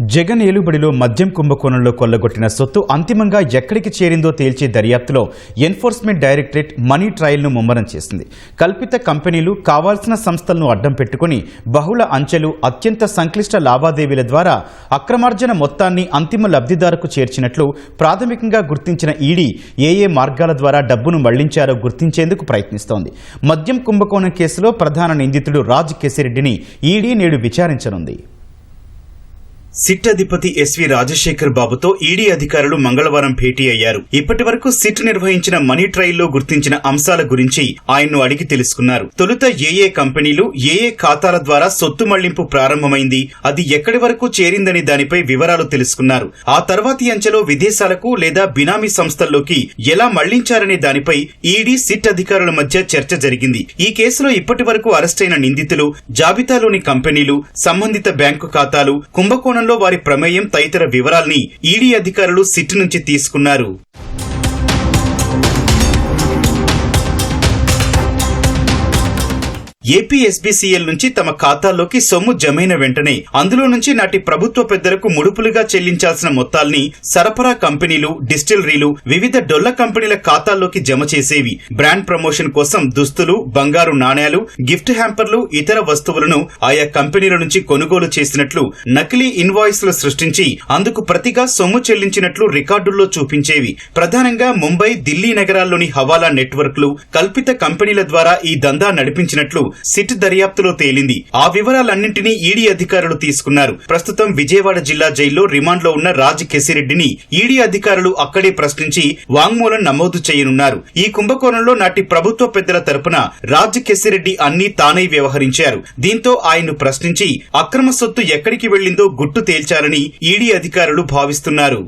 జగన్ ఏలుబడిలో మద్యం కుంభకోణంలో కొల్లగొట్టిన సొత్తు అంతిమంగా ఎక్కడికి చేరిందో తేల్చే దర్యాప్తులో ఎన్ఫోర్స్మెంట్ డైరెక్టరేట్ మనీ ట్రయల్ను ముమ్మరం చేసింది. కల్పిత కంపెనీలు కావాల్సిన సంస్థలను అడ్డం పెట్టుకుని బహుళ అంచెలు అత్యంత సంక్లిష్ట లావాదేవీల ద్వారా అక్రమార్జన మొత్తాన్ని అంతిమ లబ్ధిదారుకు చేర్చినట్లు ప్రాథమికంగా గుర్తించిన ఈడీ ఏ ఏ మార్గాల ద్వారా డబ్బును మళ్ళించారో గుర్తించేందుకు ప్రయత్నిస్తోంది. మద్యం కుంభకోణం కేసులో ప్రధాన నిందితుడు రాజ్ కెసిరెడ్డిని ఈడీ నేడు విచారించనుంది. సిట్ అధిపతి ఎస్వి రాజశేఖర్ బాబుతో ఈడీ అధికారులు మంగళవారం భేటీ అయ్యారు. ఇప్పటి వరకు సిట్ నిర్వహించిన మనీ ట్రయల్లో గుర్తించిన అంశాల గురించి ఆయన్ను అడిగి తెలుసుకున్నారు. తొలుత ఏఏ కంపెనీలు ఏఏ ఖాతాల ద్వారా సొత్తు మళ్ళింపు ప్రారంభమైంది. అది ఎక్కడి వరకు చేరిందని దానిపై వివరాలు తెలుసుకున్నారు. ఆ తర్వాతి అంచెలో విదేశాలకు లేదా బినామీ సంస్థల్లోకి ఎలా మళ్ళించారనే దానిపై ఈడీ సిట్ అధికారుల మధ్య చర్చ జరిగింది. ఈ కేసులో ఇప్పటి వరకు అరెస్టైన నిందితులు జాబితాలోని కంపెనీలు సంబంధిత బ్యాంకు ఖాతాలు కుంభకోణం కుంభకోణంలో వారి ప్రమేయం తదితర వివరాల్ని ఈడీ అధికారులు సిట్ నుంచి తీసుకున్నారు. ఏపీఎస్బీసీఎల్ నుంచి తమ ఖాతాల్లోకి సొమ్ము జమైన వెంటనే అందులో నుంచి నాటి ప్రభుత్వ పెద్దలకు ముడుపులుగా చెల్లించాల్సిన మొత్తాల్ని సరఫరా కంపెనీలు డిస్టిలరీలు వివిధ డొల్ల కంపెనీల ఖాతాల్లోకి జమ చేసేవి. బ్రాండ్ ప్రమోషన్ కోసం దుస్తులు బంగారు నాణేలు గిఫ్ట్ హ్యాంపర్లు ఇతర వస్తువులను ఆయా కంపెనీల నుంచి కొనుగోలు చేసినట్లు నకిలీ ఇన్వాయిస్లు సృష్టించి అందుకు ప్రతిగా సొమ్ము చెల్లించినట్లు రికార్డుల్లో చూపించేవి. ప్రధానంగా ముంబై ఢిల్లీ నగరాల్లోని హవాలా నెట్వర్క్లు కల్పిత కంపెనీల ద్వారా ఈ దందా నడిపించినట్లు సిట్ దర్యాప్తులో తేలింది. ఆ వివరాలన్నింటినీ ఈడీ అధికారులు తీసుకున్నారు. ప్రస్తుతం విజయవాడ జిల్లా జైల్లో రిమాండ్లో ఉన్న రాజ్ కెసిరెడ్డిని ఈడీ అధికారులు అక్కడే ప్రశ్నించి వాంగ్మూలం నమోదు చేయనున్నారు. ఈ కుంభకోణంలో నాటి ప్రభుత్వ పెద్దల తరపున రాజ్ కెసిరెడ్డి అన్ని తానై వ్యవహరించారు. దీంతో ఆయన్ను ప్రశ్నించి అక్రమ సొత్తు ఎక్కడికి వెళ్ళిందో గుట్టు తేల్చాలని ఈడీ అధికారులు భావిస్తున్నారు.